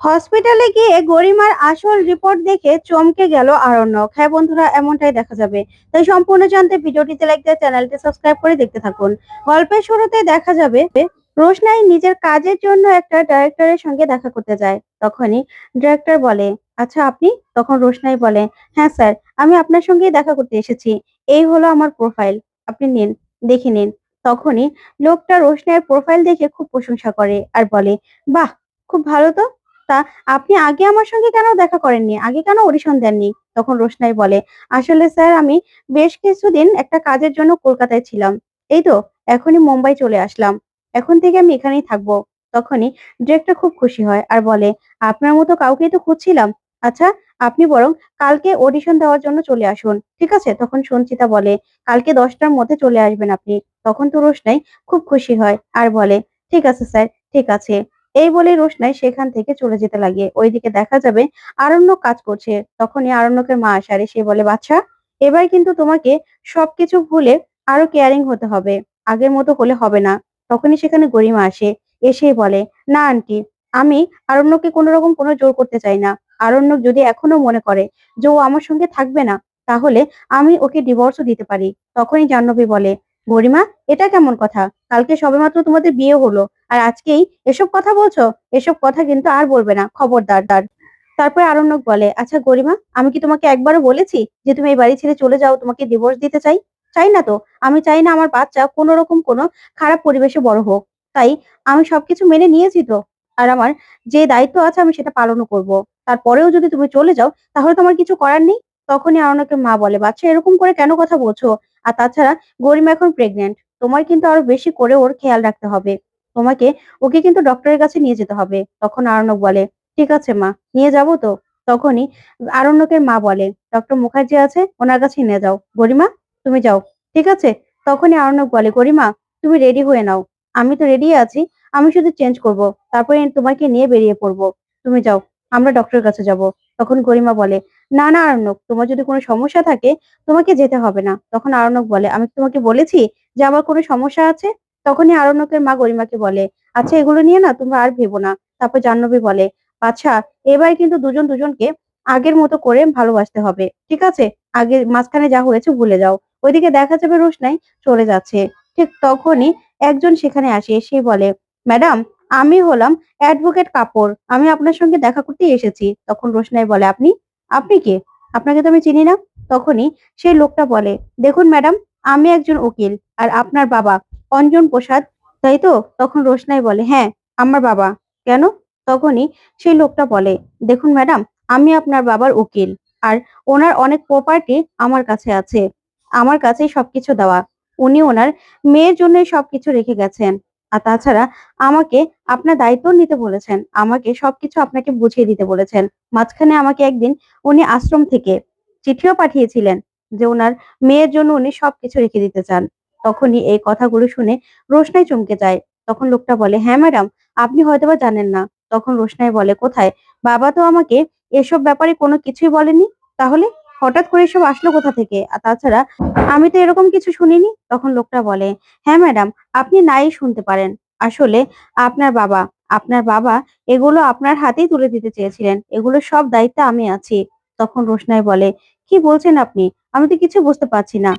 হসপিটালে গিয়ে গরিমার আসল রিপোর্ট দেখে চমকে গেল আরণ্যক। হ্যাঁ বন্ধুরা, এমনটাই দেখা যাবে। তাই সম্পূর্ণ জানতে ভিডিওটিতে লাইক দিয়ে চ্যানেলটি সাবস্ক্রাইব করে দেখতে থাকুন। গল্পের শুরুতে দেখা যাবে রোশনাই নিজের কাজের জন্য একটা ডাইরেক্টরের সঙ্গে দেখা করতে যায়। তখনই ডিরেক্টর বলে আচ্ছা আপনি? তখন রোশনাই বলে হ্যাঁ স্যার আমি আপনার সঙ্গেই দেখা করতে এসেছি। এই হলো আমার প্রোফাইল আপনি নিন, দেখে নিন। তখনই লোকটা রোশনাইয়ের প্রোফাইল দেখে খুব প্রশংসা করে আর বলে, বাহ, খুব ভালো তো। তা আপনি আগে আমার সঙ্গে কেন দেখা করেননি? আগে কেন অডিশন দেননি? তখন রোশনাই বলে, আসলে স্যার, আমি বেশ কিছুদিন একটা কাজের জন্য কলকাতায় ছিলাম। এই তো, এখনই মুম্বাই চলে আসলাম। এখন থেকে আমি এখানেই থাকব। তখনই ডিরেক্টর খুব খুশি হয় আর বলে, আপনার মতো কাউকেই তো খুঁজছিলাম। আচ্ছা আপনি বরং কালকে অডিশন দেওয়ার জন্য চলে আসুন, ঠিক আছে? তখন সঞ্চিতা বলে, কালকে দশটার মধ্যে চলে আসবেন আপনি। তখন তো রোশনাই খুব খুশি হয় আর বলে, ঠিক আছে স্যার, ঠিক আছে। এই বলেই রোশনাই সেখান থেকে চলে যেতে লাগে ওইদিকে দেখা যাবে আরণ্যক কাজ করছে। তখনই আরণ্যকের মা আসে আর সে বলে, বাচ্চা, এবার কিন্তু তোমাকে সবকিছু ভুলে আরও কেয়ারিং হতে হবে। আগের মতো হলে হবে না। তখনই সেখানে গরিমা আসে এসেই বলে, না আন্টি, আমি আরণ্যকে কোনো রকম কোনো জোর করতে চাই না। আরণ্যক যদি এখনও মনে করে যে ও আমার সঙ্গে থাকবে না, তাহলে আমি ওকে ডিভোর্সও দিতে পারি। তখনই জাহ্নবী বলে, গরিমা, এটা কেমন কথা? কালকে সবেমাত্র তোমাদের বিয়ে হলো। আর আজকেই এসব কথা বলছো, এসব কথা কিন্তু আর বলবে না, খবরদার। দার তারপরে আরণ্যক বলে আচ্ছা গরিমা, আমি কি তোমাকে একবারও বলেছি যে তুমি এই বাড়ি ছেড়ে চলে যাও, তোমাকে ডিভোর্স দিতে চাই? চাই না তো, আমি চাই না আমার বাচ্চা কোনো রকম কোনো খারাপ পরিবেশে বড় হোক। তাই আমি সবকিছু মেনে নিয়েছি তো, আর আমার যে দায়িত্ব আছে আমি সেটা পালনও করব। তারপরেও যদি তুমি চলে যাও, তাহলে তোমার কিছু করার নেই? তখনই আরণ্যকের মা বলে, বাচ্চা, এরকম করে কেন কথা বলছো? আর তাছাড়া গরিমা এখন প্রেগনেন্ট তোমার কিন্তু আরও বেশি করে ওর খেয়াল রাখতে হবে। তোমাকে, ওকে কিন্তু ডক্টরের কাছে নিয়ে যেতে হবে। তখন আরণ্যক বলে, ঠিক আছে মা, নিয়ে যাব তো। তখনই আরণ্যকের মা বলে ডক্টর মুখার্জি আছে, ওনার কাছে নিয়ে যাও। গরিমা, তুমি যাও। ঠিক আছে? তখনই আরণ্যক বলে, গরিমা, তুমি রেডি হয়ে নাও। আমি তো রেডি আছি, আমি শুধু চেঞ্জ করব। তারপরে তোমাকে নিয়ে বেরিয়ে পড়ব। তুমি যাও, আমরা ডক্টরের কাছে যাব। তখন গরিমা বলে, না না আরণ্যক, তোমার যদি কোনো সমস্যা থাকে, তোমাকে যেতে হবে না। তখন আরণ্যক বলে, আমি তোমাকে বলেছি যে আমার কোনো সমস্যা আছে? তখনই আরণ্যকের মা গরিমাকে বলে আচ্ছা এগুলো নিয়ে না তোমরা আর ভেবো না। তারপর জাহ্নবী বলে আচ্ছা এবার কিন্তু দুজন দুজনকে আগের মতো করে ভালোবাসতে হবে। ঠিক আছে? আগে মাঝখানে যা হয়েছে ভুলে যাও। ওইদিকে দেখা যাবে রোশনাই চলে যাচ্ছে। ঠিক তখনই একজন সেখানে আসে, এসে বলে, ম্যাডাম, আমি হলাম অ্যাডভোকেট কাপড়। আমি আপনার সঙ্গে দেখা করতে এসেছি। তখন রোশনাই বলে, আপনি? আপনি কে? আপনাকে তো আমি চিনি না? তখনই সেই লোকটা বলে, দেখুন ম্যাডাম, আমি একজন উকিল, আর আপনার বাবা অঞ্জন প্রসাদ, তাই তো? তখন রোশনাই বলে হ্যাঁ আমার বাবা। কেন? তখনই সেই লোকটা বলে, দেখুন ম্যাডাম, আমি আপনার বাবার উকিল, আর ওনার অনেক প্রপার্টি আমার কাছে আছে। আমার কাছেই সবকিছু দেওয়া। উনি ওনার মেয়ের জন্যই সবকিছু রেখে গেছেন। আর তাছাড়া আমাকে আপনার দায়িত্ব নিতে বলেছেন। আমাকে সবকিছু আপনাকে বুঝিয়ে দিতে বলেছেন। মাঝখানে আমাকে একদিন উনি আশ্রম থেকে চিঠিও পাঠিয়েছিলেন যে ওনার মেয়ের জন্য উনি সবকিছু রেখে দিতে চান। তখনই এই কথাগুলো শুনে রোশনাই চমকে যায়। তখন লোকটা বলে হ্যাঁ ম্যাডাম, আপনি হয়তোবা জানেন না। তখন রোশনাই বলে, কোথায়? বাবা তো আমাকে এসব ব্যাপারে কোনো কিছুই বলেনি। তাহলে হঠাৎ করে এসব আসলো কোথা থেকে? আর তাছাড়া আমি তো এরকম কিছু শুনিনি। তখন লোকটা বলে হ্যাঁ ম্যাডাম, আপনি নাই শুনতে পারেন। আসলে আপনার বাবা আপনার বাবা এগুলো আপনার হাতেই তুলে দিতে চেয়েছিলেন। এগুলো সব দায়িত্ব আমি আছি। তখন রোশনাই বলে, কি বলছেন আপনি? আমি তো কিছু বুঝতে পারছি না।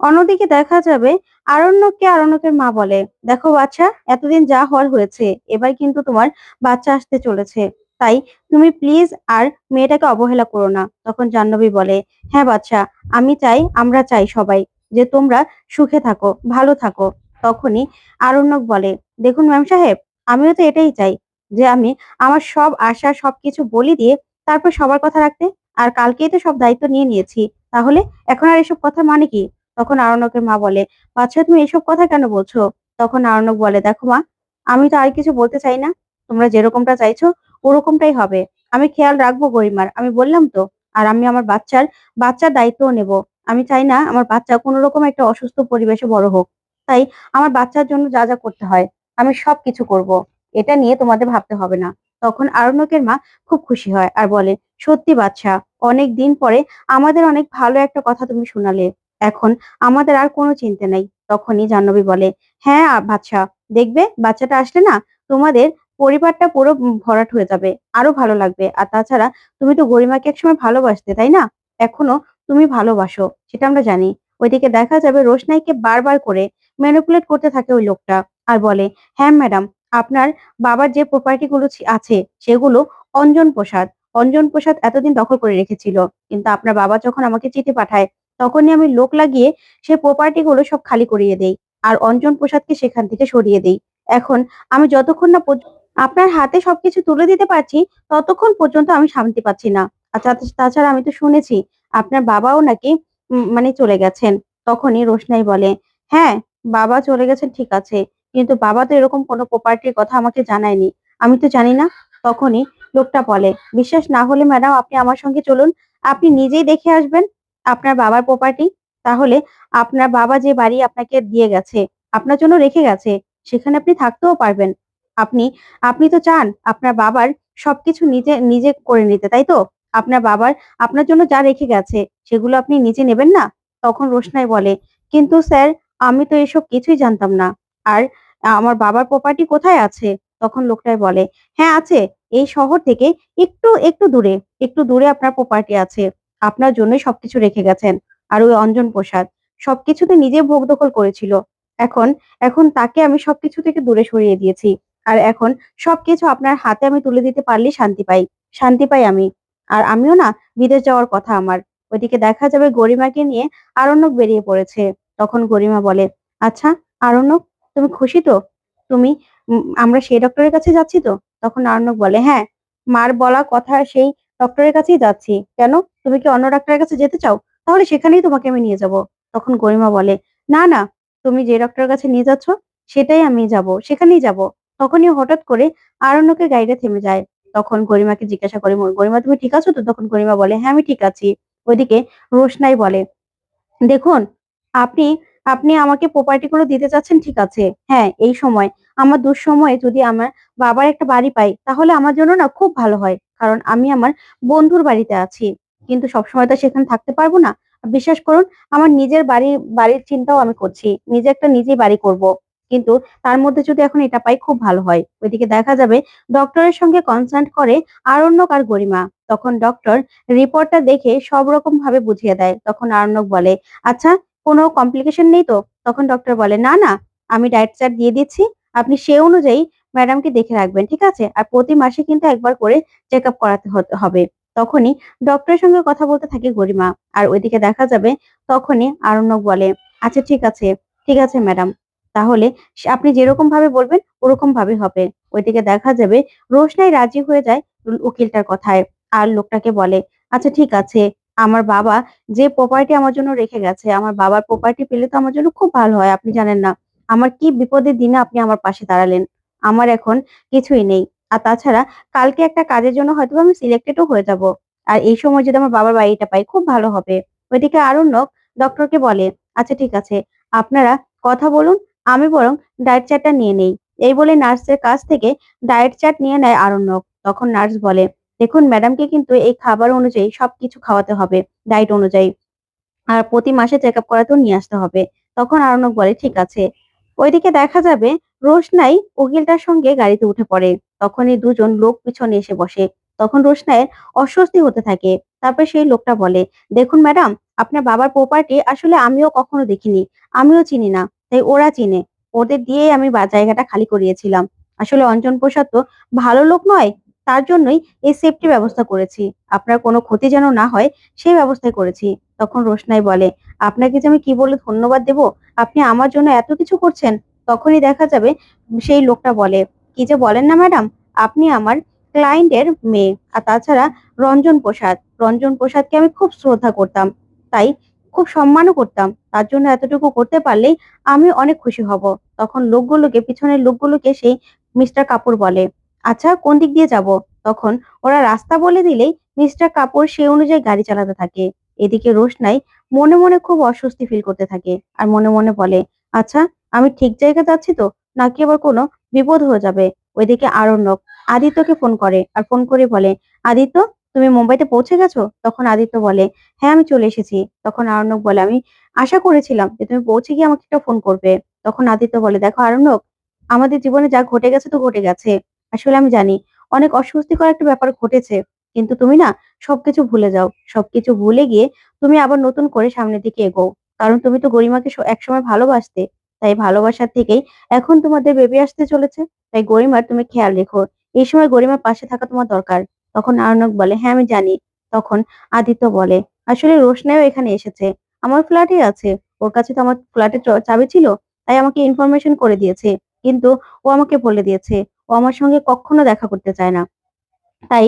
অন্যদিকে দেখা যাবে আরণ্যককে আরণ্যকের মা বলে, দেখো বাচ্চা এতদিন যা হওয়ার হয়েছে, এবার কিন্তু তোমার বাচ্চা আসতে চলেছে। তাই তুমি প্লিজ আর মেয়েটাকে অবহেলা করো না। তখন জাহ্নবী বলে হ্যাঁ বাচ্চা আমি চাই, আমরা চাই সবাই যে তোমরা সুখে থাকো, ভালো থাকো। তখনই আরণ্যক বলে, দেখুন ম্যাম সাহেব, আমিও তো এটাই চাই যে আমি আমার সব আশা সবকিছু বলি দিয়ে তারপর সবার কথা রাখতে। আর কালকেই তো সব দায়িত্ব নিয়ে নিয়েছি। তাহলে এখন আর এসব কথা মানে কি? তখন আরণ্যকের মা বলে বাচ্চা তুমি এসব কথা কেন বলছো? তখন আরণ্যক বলে, দেখো মা, আমি তো আর কিছু বলতে চাই না। তোমরা যেরকমটা চাইছো, ওরকমটাই হবে। আমি খেয়াল রাখব গরিমার। আমি বললাম তো, আর আমি আমার বাচ্চার বাচ্চার দায়িত্বও নেব। আমি চাই না আমার বাচ্চা কোনো রকম একটা অসুস্থ পরিবেশে বড় হোক। তাই আমার বাচ্চার জন্য যা যা করতে হয়, আমি সব কিছু করব। এটা নিয়ে তোমাদের ভাবতে হবে না। তখন আরণ্যকের মা খুব খুশি হয় আর বলে, সত্যি বাচ্চা অনেক দিন পরে আমাদের অনেক ভালো একটা কথা তুমি শোনালে। এখন আমাদের আর কোনো চিন্তা নেই তখনই জাহ্নবী বলে হ্যাঁ বাচ্চা দেখবে বাচ্চাটা আসলে না তোমাদের পরিবারটা পুরো ভরাট হয়ে যাবে। আরও ভালো লাগবে। আর তাছাড়া তুমি তো গরিমাকে একসময় ভালোবাসতে, তাই না? এখনও তুমি ভালোবাসো, সেটা আমরা জানি। ওইদিকে দেখা যাবে রোশনাইকে বারবার করে ম্যানিপুলেট করতে থাকে ওই লোকটা। আর বলে, "হ্যাঁ ম্যাডাম, আপনার বাবার যে প্রপার্টি গুলো আছে সেগুলো অঞ্জন প্রসাদ। অঞ্জন প্রসাদ এতদিন দখল করে রেখেছিল। কিন্তু আপনার বাবা যখন আমাকে চিঠি পাঠায়, তখনই আমি লোক লাগিয়ে সেই প্রপার্টি গুলো সব খালি করিয়ে দেই। আর অঞ্জন প্রসাদকে সেখান থেকে সরিয়ে দেই। এখন আমি যতক্ষণ না আপনার হাতে সবকিছু তুলে দিতে পারছি, ততক্ষণ পর্যন্ত আমি শান্তি পাচ্ছি না। আচ্ছা তাছাড়া আমি তো শুনেছি আপনার বাবাও নাকি মানে চলে গেছেন। তখনই রোশনাই বলে, "হ্যাঁ, বাবা চলে গেছেন ঠিক আছে। কিন্তু বাবা তো এরকম কোনো প্রপার্টির কথা আমাকে জানায়নি। আমি তো জানি না।" তখনই লোকটা বলে, "বিশ্বাস না হলে ম্যাডাম আপনি আমার সঙ্গে চলুন। আপনি নিজেই দেখে আসবেন আপনার বাবার প্রপার্টি। তাহলে আপনার বাবা যে বাড়ি আপনাকে দিয়ে গেছে, আপনার জন্য রেখে গেছে, সেখানে আপনি থাকতেও পারবেন। আপনি আপনি তো চান আপনার বাবার সবকিছু নিজে নিজে করে নিতে, তাই তো? আপনার বাবার আপনার জন্য যা রেখে গেছে, সেগুলো আপনি নিজে নেবেন না?" তখন রোশনাই বলে, "কিন্তু স্যার আমি তো এসব কিছুই জানতাম না। আর আমার বাবার প্রপার্টি কোথায় আছে?" তখন লোকটাই বলে, "হ্যাঁ আছে। এই শহর থেকে একটু, একটু দূরে, একটু দূরে আপনার প্রপার্টি আছে। আপনার জন্যই সবকিছু রেখে গেছেন। আর ওই অঞ্জন প্রসাদ সবকিছুতে নিজে ভোগ দখল করেছিল। এখন, এখন তাকে আমি সবকিছু থেকে দূরে সরিয়ে দিয়েছি। আর এখন সবকিছু আপনার হাতে আমি তুলে দিতে পারলে শান্তি পাই। শান্তি পাই আমি। আর আমিও না বিদেশ যাওয়ার কথা আমার।" ওইদিকে দেখা যাবে গরিমাকে নিয়ে আরণ্যক বেরিয়ে পড়েছে। তখন গরিমা বলে, "আচ্ছা আরণ্যক তুমি খুশি তো? তুমি আমরা সেই ডক্টরের কাছে যাচ্ছি তো?" তখন আরণ্যক বলে, "হ্যাঁ, মার বলা কথা সেই ডক্টরের কাছেই যাচ্ছি। কেন? তুমি কি অন্য ডাক্তারের কাছে যেতে চাও? তাহলে সেখানেই তোমাকে আমি নিয়ে যাব।" তখন গরিমা বলে, "না, না, তুমি যে ডক্টরের কাছে নিয়ে যাচ্ছ সেটাই আমি যাব, সেখানেই যাব।" তখনই হঠাৎ করে আরণ্যকের গাড়িটা থেমে যায়। তখন গরিমাকে জিজ্ঞাসা করে, "গরিমা তুমি ঠিক আছো তো?" তখন গরিমা বলে, "হ্যাঁ, আমি ঠিক আছি।" ওইদিকে রোশনাই বলে, "দেখুন, আপনি আপনি আমাকে প্রপার্টি গুলো দিতে চাচ্ছেন ঠিক আছে। হ্যাঁ, এই সময় আমার দুঃসময়ে যদি আমার বাবার একটা বাড়ি পাই, তাহলে আমার জন্য না খুব ভালো হয়। কারণ আমি আমার বন্ধুর বাড়িতে আছি। কিন্তু সবসময় তো সেখানে থাকতে পারব না। বিশ্বাস করুন আমার নিজের বাড়ি বাড়ির চিন্তাও আমি করছি। নিজে একটা নিজেই বাড়ি করব। কিন্তু তার মধ্যে যদি এখন এটা পাই খুব ভালো হয়।" ওইদিকে দেখা যাবে ডক্টরের সঙ্গে কনসাল্ট করে আরণ্যক আর গরিমা। তখন ডক্টর রিপোর্টটা দেখে সব রকম ভাবে বুঝিয়ে দেয়। তখন আরণ্যক বলে, "আচ্ছা কোনো কমপ্লিকেশন নেই তো?" তখন ডক্টর বলে, "না, না, আমি ডায়েট চার্ট দিয়ে দিচ্ছি। আপনি সে অনুযায়ী ম্যাডামকে দেখে রাখবেন। ঠিক আছে? আর প্রতি মাসে কিন্তু একবার করে চেকআপ করাতে হতে হবে।" তখনই ডক্টরের সঙ্গে কথা বলতে থাকে গরিমা। আর ওইদিকে দেখা যাবে তখনই আরণ্যক বলে, "আচ্ছা ঠিক আছে, ঠিক আছে ম্যাডাম। তাহলে আপনি যেরকম ভাবে বলবেন ওরকম ভাবে হবে।" ওইদিকে দেখা যাবে রোশনাই রাজি হয়ে যায় উকিলটার কথায়। আর লোকটাকে বলে, "আচ্ছা ঠিক আছে। আমার বাবা যে প্রপার্টি আমার জন্য রেখে গেছে, আমার বাবার প্রপার্টি পেলে তো আমার জন্য খুব ভালো হয়। আপনি জানেন না আমার কি বিপদের দিনে আপনি আমার পাশে দাঁড়ালেন। আমার এখন কিছুই নেই। আর তাছাড়া কালকে একটা কাজের জন্য হয়তো আমি সিলেক্টেডও হয়ে যাব। আর এই সময় যদি আমার বাবার বাড়িটা পাই খুব ভালো হবে।" ওইদিকে আরণ্যক ডক্টরকে বলে, "আচ্ছা ঠিক আছে। আপনারা কথা বলুন। আমি বরং ডায়েট চার্টটা নিয়ে নেই।" এই বলে নার্সের কাছ থেকে ডায়েট চার্ট নিয়ে নেয় আরণ্যক। তখন নার্স বলে, "দেখুন ম্যাডামকে কিন্তু এই খাবার অনুযায়ী সবকিছু খাওয়াতে হবে, ডায়েট অনুযায়ী। আর প্রতি মাসে চেক আপ করাতেও নিয়ে আসতে হবে।" তখন আরণ্যক বলে, "ঠিক আছে।" ওইদিকে দেখা যাবে রোশনাই উকিলটার সঙ্গে গাড়িতে উঠে পড়ে। তখনই দুজন লোক পিছনে এসে বসে। তখন রোশনাইয়ের অস্বস্তি হতে থাকে। তারপর সেই লোকটা বলে, "দেখুন ম্যাডাম, আপনার বাবার প্রপার্টি আসলে আমিও কখনো দেখিনি। আমিও চিনি না। তাই ওরা চিনে। ওদের দিয়েই আমি জায়গাটা খালি করিয়েছিলাম। আসলে অঞ্জন প্রসাদ তো ভালো লোক নয়। তার জন্যই এই সেফটি ব্যবস্থা করেছি। আপনার কোনো ক্ষতি যেন না হয় সেই ব্যবস্থাই করেছি।" তখন রোশনাই বলে, "আপনাকে যে আমি কি বলে ধন্যবাদ দেব? আপনি আমার জন্য এত কিছু করছেন?" তখনই দেখা যাবে সেই লোকটা বলে, "কি যে বলেন না ম্যাডাম, আপনি আমার ক্লায়েন্টের মেয়ে। আর তাছাড়া রঞ্জন প্রসাদ, রঞ্জন প্রসাদকে আমি খুব শ্রদ্ধা করতাম। তাই খুব সম্মানও করতাম। তার জন্য এতটুকু করতে পারলেই আমি অনেক খুশি হব।" তখন লোকগুলোকে পিছনের লোকগুলোকে সেই মিস্টার কাপুর বলে, "আচ্ছা কোন দিক দিয়ে যাব?" তখন ওরা রাস্তা বলে দিলেই মিস্টার কাপুর সে অনুযায়ী গাড়ি চালাতে থাকে। এদিকে রোশনাই মনে, মনে খুব অস্বস্তি ফিল করতে থাকে। আর মনে, মনে বলে, "আচ্ছা আমি ঠিক জায়গায় যাচ্ছি তো? নাকি আবার কোনো বিপদ হয়ে যাবে?" ওইদিকে আরণ্যক আদিত্যকে ফোন করে। আর ফোন করে বলে, "আদিত্য তুমি মুম্বাইতে পৌঁছে গেছো?" তখন আদিত্য বলে, "হ্যাঁ আমি চলে এসেছি।" তখন আরণ্যক বলে, "আমি আশা করেছিলাম যে তুমি পৌঁছে গিয়ে আমাকে একটা ফোন করবে।" তখন আদিত্য বলে, "দেখো আরণ্যক, আমাদের জীবনে যা ঘটে গেছে তো ঘটে গেছে। আসলে আমি জানি অনেক অস্বস্তিকর একটা ব্যাপার ঘটেছে কিন্তু তুমি না সবকিছু ভুলে যাও সবকিছু ভুলে গিয়ে তুমি আবার নতুন করে সামনের দিকে এগোও কারণ তুমি তো গরিমাকে একসময় ভালোবাসতে তাই ভালোবাসার থেকেই এখন তোমাদের বেবি আসতে চলেছে। তাই গরিমার তুমি খেয়াল রেখো, এই সময় গরিমার পাশে থাকা তোমার দরকার। তখন আরণক বলে হ্যাঁ আমি জানি। তখন আদিত্য বলে, আসলে রোশনাইও এখানে এসেছে। আমার ফ্ল্যাটে আছে। ওর কাছে তো আমার ফ্ল্যাটের চাবি ছিল, তাই আমাকে ইনফরমেশন করে দিয়েছে। কিন্তু ও আমাকে বলে দিয়েছে, ও আমার সঙ্গে কখনো দেখা করতে চায় না। তাই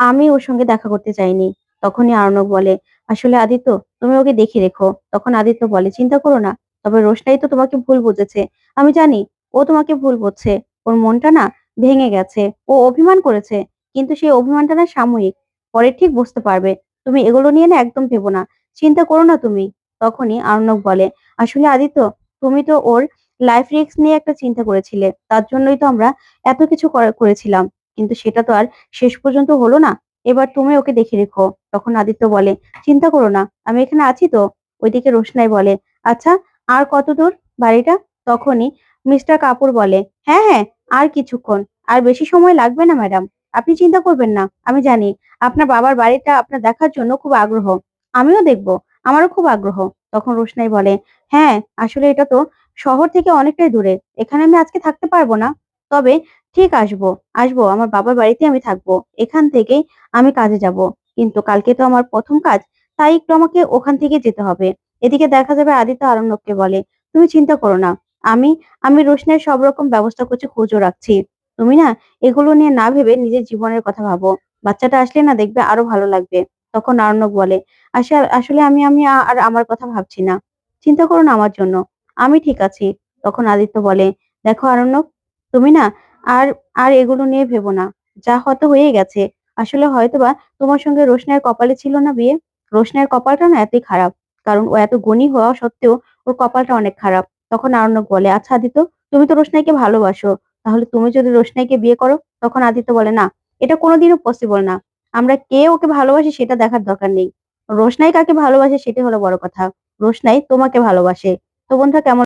আমি ওর সঙ্গে দেখা করতে চাইনি। তখনই আর্ণব বলে, আসলে আদিত্য, তুমি ওকে দেখে রেখো। তখন আদিত্য বলে, চিন্তা করো না। তবে রোশনাই তো তোমাকে ভুল বুঝেছে। আমি জানি, ও তোমাকে ভুল বুঝছে ওর মনটা না ভেঙে গেছে। ও অভিমান করেছে, কিন্তু সেই অভিমানটা না সাময়িক। পরে ঠিক বুঝতে পারবে। তুমি এগুলো নিয়ে না একদম ভেবো না। চিন্তা করো না তুমি, তখনই আর্ণব বলে। আসলে আদিত্য, তুমি তো ওর লাইফ রিস্ক নিয়ে একটা চিন্তা করেছিলে। তার জন্যই তো আমরা এত কিছু করেছিলাম। কিন্তু সেটা তো আর শেষ পর্যন্ত হলো না। এবার তুমি ওকে দেখে রেখো। তখন আদিত্য বলে, চিন্তা করো না, আমি এখানে আছি তো? ওইদিকে রোশনাই বলে আচ্ছা আর কত দূর বাড়িটা? তখনই মিস্টার কাপুর বলে হ্যাঁ হ্যাঁ আর কিছুক্ষণ, আর বেশি সময় লাগবে না, ম্যাডাম। আপনি চিন্তা করবেন না, আমি জানি আপনার বাবার বাড়িটা আপনার দেখার জন্য খুব আগ্রহ। আমিও দেখব, আমারও খুব আগ্রহ। তখন রোশনাই বলে হ্যাঁ আসলে এটা তো শহর থেকে অনেকটাই দূরে, এখানে আমি আজকে থাকতে পারব না। তবে ঠিক আসব আসব, আমার বাবার বাড়িতে আমি থাকব, এখান থেকেই আমি কাজে যাব। কিন্তু কালকে তো আমার প্রথম কাজ, তাই একটু আমাকে ওখান থেকে যেতে হবে। এদিকে দেখা যাবে আদিত্য আরণ্যককে বলে, তুমি চিন্তা করো না, আমি আমি রোশনের সব রকম ব্যবস্থা করছি, খোঁজও রাখছি। তুমি না এগুলো নিয়ে না ভেবে নিজের জীবনের কথা ভাবো। বাচ্চাটা আসলে না দেখবে আরও ভালো লাগবে। তখন আরণ্যক বলে আসলে আমি আমি আর আমার কথা ভাবছি না। চিন্তা করো না আমার জন্য, আমি ঠিক আছি। তখন আদিত্য বলে, দেখো আরণ্যক, তুমি না আর আর এগুলো নিয়ে ভেবো না। যা হয়তো হয়ে গেছে। আসলে হয়তোবা তোমার সঙ্গে রোশনের কপালে ছিল না বিয়ে। রোশনের কপালটা না এতই খারাপ। কারণ ও এত গুণী হওয়া সত্ত্বেও ওর কপালটা অনেক খারাপ। তখন আরণ্যক বলে আচ্ছা আদিত্য, তুমি তো রোশনাইকে ভালোবাসো। তাহলে তুমি যদি রোশনাইকে বিয়ে করো? তখন আদিত্য বলে, না, এটা কোনোদিনও পসিবল না। আমরা কে ওকে ভালোবাসি সেটা দেখার দরকার নেই। রোশনাই কাকে ভালোবাসে সেটা হলো বড় কথা। রোশনাই তোমাকে ভালোবাসে। তো বন্ধুরা, কেমন